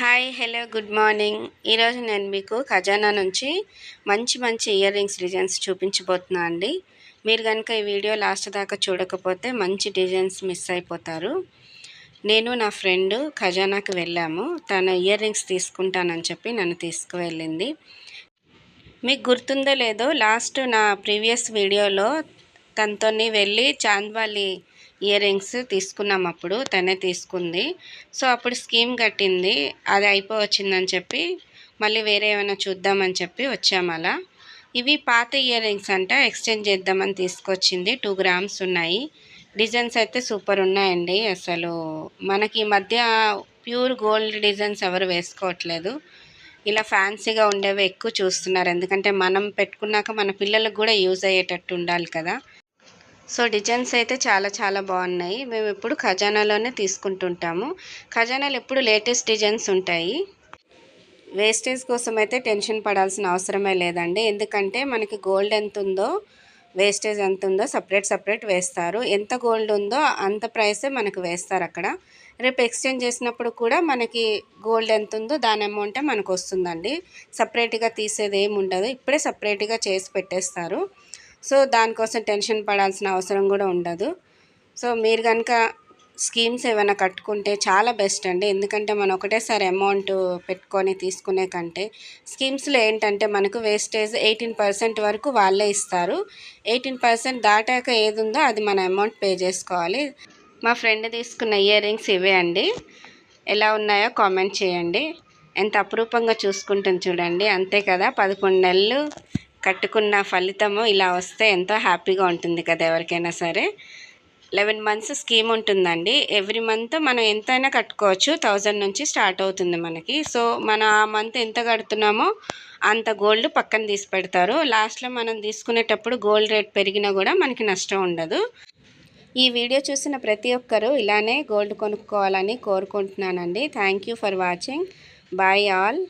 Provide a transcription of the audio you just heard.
Hi hello good morning. ఈరోజు నేను మీకు ఖజానా నుంచి మంచి మంచి ఇయర్ రింగ్స్ డిజైన్స్ చూపించబోతున్నా అండి. మీరు కనుక ఈ వీడియో లాస్ట్ దాకా చూడకపోతే మంచి డిజైన్స్ మిస్ అయిపోతారు. నేను నా ఫ్రెండ్ ఖజానాకి వెళ్ళాము. తను ఇయర్ రింగ్స్ తీసుకుంటానని చెప్పి నన్ను తీసుకువెళ్ళింది. మీకు గుర్తుందో లేదో లాస్ట్ నా ప్రీవియస్ వీడియోలో తనతో వెళ్ళి చాంద్వాలి ఇయర్ రింగ్స్ తీసుకున్నాం అప్పుడు తనే తీసుకుంది. సో అప్పుడు స్కీమ్ కట్టింది. అది అయిపోవచ్చిందని చెప్పి మళ్ళీ వేరే ఏమైనా చూద్దామని చెప్పి వచ్చాము అలా. ఇవి పాత ఇయర్ రింగ్స్ అంట ఎక్స్చేంజ్ చేద్దామని తీసుకొచ్చింది. టూ గ్రామ్స్ ఉన్నాయి. డిజైన్స్ అయితే సూపర్ ఉన్నాయండి. అసలు మనకి ఈ మధ్య ప్యూర్ గోల్డ్ డిజైన్స్ ఎవరు వేసుకోవట్లేదు. ఇలా ఫ్యాన్సీగా ఉండేవి ఎక్కువ చూస్తున్నారు. ఎందుకంటే మనం పెట్టుకున్నాక మన పిల్లలకు కూడా యూజ్ అయ్యేటట్టు ఉండాలి కదా. సో డిజైన్స్ అయితే చాలా చాలా బాగున్నాయి. మేము ఎప్పుడు ఖజానాలోనే తీసుకుంటుంటాము. ఖజానాలు ఎప్పుడు లేటెస్ట్ డిజైన్స్ ఉంటాయి. వేస్టేజ్ కోసం అయితే టెన్షన్ పడాల్సిన అవసరమే లేదండి. ఎందుకంటే మనకి గోల్డ్ ఎంత ఉందో వేస్టేజ్ ఎంత ఉందో సపరేట్ సపరేట్ వేస్తారు. ఎంత గోల్డ్ ఉందో అంత ప్రైసే మనకు వేస్తారు అక్కడ. రేపు ఎక్స్చేంజ్ చేసినప్పుడు కూడా మనకి గోల్డ్ ఎంత ఉందో దాని అమౌంటే మనకు వస్తుందండి. సపరేట్గా తీసేది ఏమి ఉండదు ఇప్పుడే సపరేట్గా చేసి పెట్టేస్తారు. సో దానికోసం టెన్షన్ పడాల్సిన అవసరం కూడా ఉండదు. సో మీరు కనుక స్కీమ్స్ ఏమైనా కట్టుకుంటే చాలా బెస్ట్ అండి. ఎందుకంటే మనం ఒకటేసారి అమౌంట్ పెట్టుకొని తీసుకునే కంటే స్కీమ్స్లో ఏంటంటే మనకు వేస్టేజ్ ఎయిటీన్ పర్సెంట్ వరకు వాళ్ళే ఇస్తారు. ఎయిటీన్ పర్సెంట్ దాటాక ఏది ఉందో అది మన అమౌంట్ పే చేసుకోవాలి. మా ఫ్రెండ్ తీసుకున్న ఇయర్ రింగ్స్ ఇవే అండి. ఎలా ఉన్నాయో కామెంట్ చేయండి. ఎంత అపురూపంగా చూసుకుంటుంది చూడండి. అంతే కదా పదకొండు నెలలు కట్టుకున్న ఫలితము ఇలా వస్తే ఎంతో హ్యాపీగా ఉంటుంది కదా ఎవరికైనా సరే. లెవెన్ మంత్స్ స్కీమ్ ఉంటుందండి. ఎవ్రీ మంత్ మనం ఎంతైనా కట్టుకోవచ్చు. థౌజండ్ నుంచి స్టార్ట్ అవుతుంది మనకి. సో మన ఆ మంత్ ఎంత కడుతున్నామో అంత గోల్డ్ పక్కన తీసి పెడతారు. లాస్ట్లో మనం తీసుకునేటప్పుడు గోల్డ్ రేట్ పెరిగినా కూడా మనకి నష్టం ఉండదు. ఈ వీడియో చూసిన ప్రతి ఒక్కరూ ఇలానే గోల్డ్ కొనుక్కోవాలని కోరుకుంటున్నానండి. Thank for watching. Bye all.